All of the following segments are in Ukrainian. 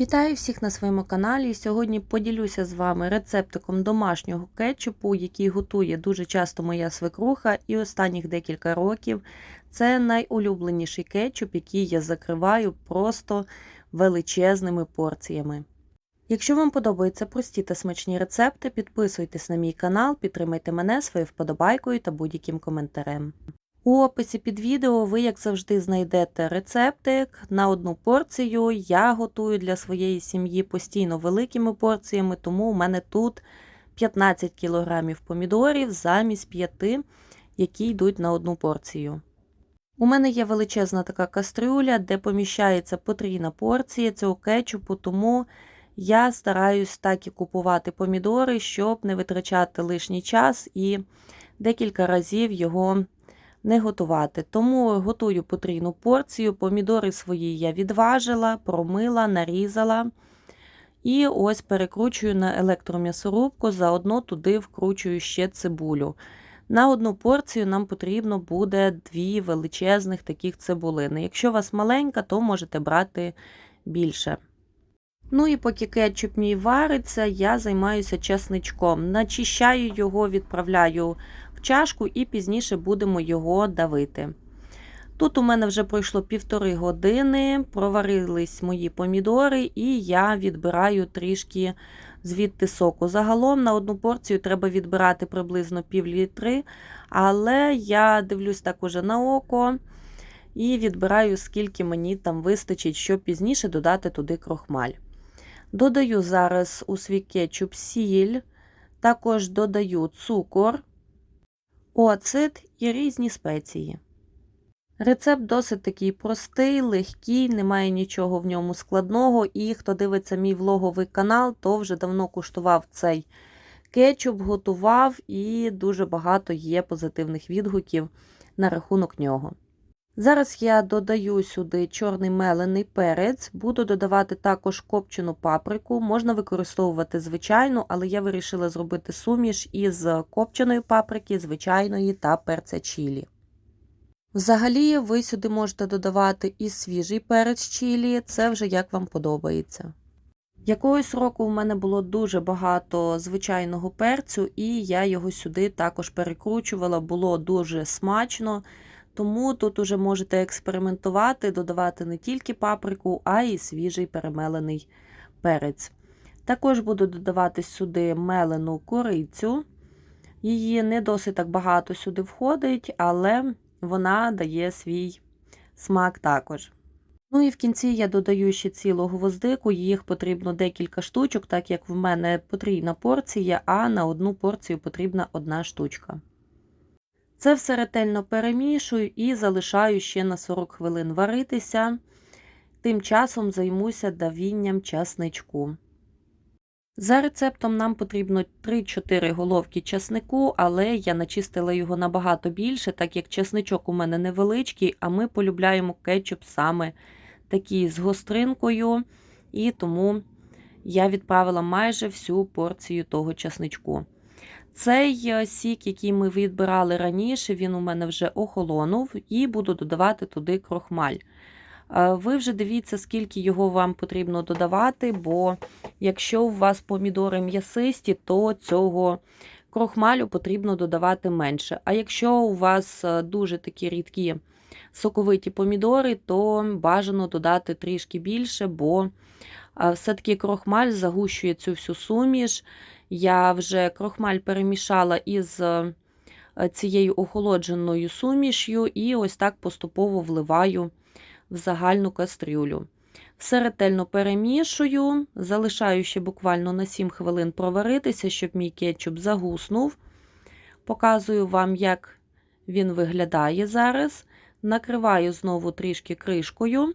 Вітаю всіх на своєму каналі. Сьогодні поділюся з вами рецептиком домашнього кетчупу, який готує дуже часто моя свекруха, і останніх декілька років це найулюбленіший кетчуп, який я закриваю просто величезними порціями. Якщо вам подобаються прості та смачні рецепти, підписуйтесь на мій канал, підтримайте мене своєю вподобайкою та будь-яким коментарем. У описі під відео ви, як завжди, знайдете рецептик на одну порцію. Я готую для своєї сім'ї постійно великими порціями, тому у мене тут 15 кг помідорів замість 5, які йдуть на одну порцію. У мене є величезна така кастрюля, де поміщається потрійна порція цього кетчупу, тому я стараюсь так і купувати помідори, щоб не витрачати лишній час і декілька разів його не готувати. Тому готую потрійну порцію. Помідори свої я відважила, промила, нарізала. І ось перекручую на електром'ясорубку, заодно туди вкручую ще цибулю. На одну порцію нам потрібно буде дві величезних таких цибулини. Якщо у вас маленька, то можете брати більше. Ну і поки кетчуп мій вариться, я займаюся чесничком. Начищаю його, відправляю в чашку і пізніше будемо його давити. Тут у мене вже пройшло півтори години, проварились мої помідори, і я відбираю трішки звідти соку. Загалом на одну порцію треба відбирати приблизно пів літри, але я дивлюсь так уже на око і відбираю, скільки мені там вистачить, щоб пізніше додати туди крохмаль. Додаю зараз у свій кетчуп сіль, також додаю цукор, оцет і різні спеції. Рецепт досить такий простий, легкий, немає нічого в ньому складного. І хто дивиться мій влоговий канал, то вже давно куштував цей кетчуп, готував і дуже багато є позитивних відгуків на рахунок нього. Зараз я додаю сюди чорний мелений перець, буду додавати також копчену паприку. Можна використовувати звичайну, але я вирішила зробити суміш із копченої паприки, звичайної та перця чілі. Взагалі, ви сюди можете додавати і свіжий перець чілі, це вже як вам подобається. Якогось року в мене було дуже багато звичайного перцю, і я його сюди також перекручувала, було дуже смачно. Тому тут уже можете експериментувати, додавати не тільки паприку, а й свіжий перемелений перець. Також буду додавати сюди мелену корицю. Її не досить так багато сюди входить, але вона дає свій смак також. Ну і в кінці я додаю ще цілу гвоздику, їх потрібно декілька штучок, так як в мене потрібна порція, а на одну порцію потрібна одна штучка. Це все ретельно перемішую і залишаю ще на 40 хвилин варитися. Тим часом займуся давінням часничку. За рецептом нам потрібно 3-4 головки часнику, але я начистила його набагато більше, так як часничок у мене невеличкий, а ми полюбляємо кетчуп саме такий з гостринкою, і тому я відправила майже всю порцію того часничку. Цей е, сік, який ми відбирали раніше, він у мене вже охолонув, і буду додавати туди крохмаль. Е, ви вже дивіться, скільки його вам потрібно додавати, бо якщо у вас помідори м'ясисті, то цього крохмалю потрібно додавати менше. А якщо у вас е, дуже такі рідкі соковиті помідори, то бажано додати трішки більше, бо все-таки крохмаль загущує цю всю суміш. Я вже крохмаль перемішала із е, цією охолодженою сумішю, і ось так поступово вливаю в загальну кастрюлю. Все ретельно перемішую, залишаю ще буквально на 7 хвилин проваритися, щоб мій кетчуп загуснув. Показую вам, як він виглядає зараз. Накриваю знову трішки кришкою.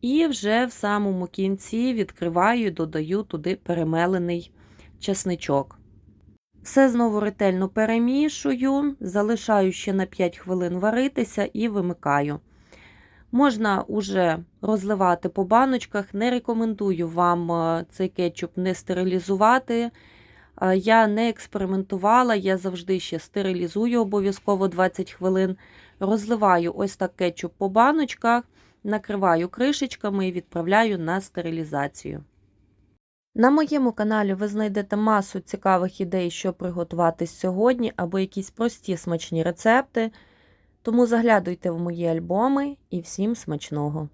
І вже в самому кінці відкриваю і додаю туди перемелений чесничок. Все знову ретельно перемішую, залишаю ще на 5 хвилин варитися і вимикаю. Можна уже розливати по баночках. Не рекомендую вам е, цей кетчуп не стерилізувати. Е, я не експериментувала, я завжди ще стерилізую обов'язково 20 хвилин. Розливаю ось так кетчуп по баночках. Накриваю кришечками і відправляю на стерилізацію. На моєму каналі ви знайдете масу цікавих ідей, що приготувати сьогодні, або якісь прості смачні рецепти. Тому заглядуйте в мої альбоми і всім смачного!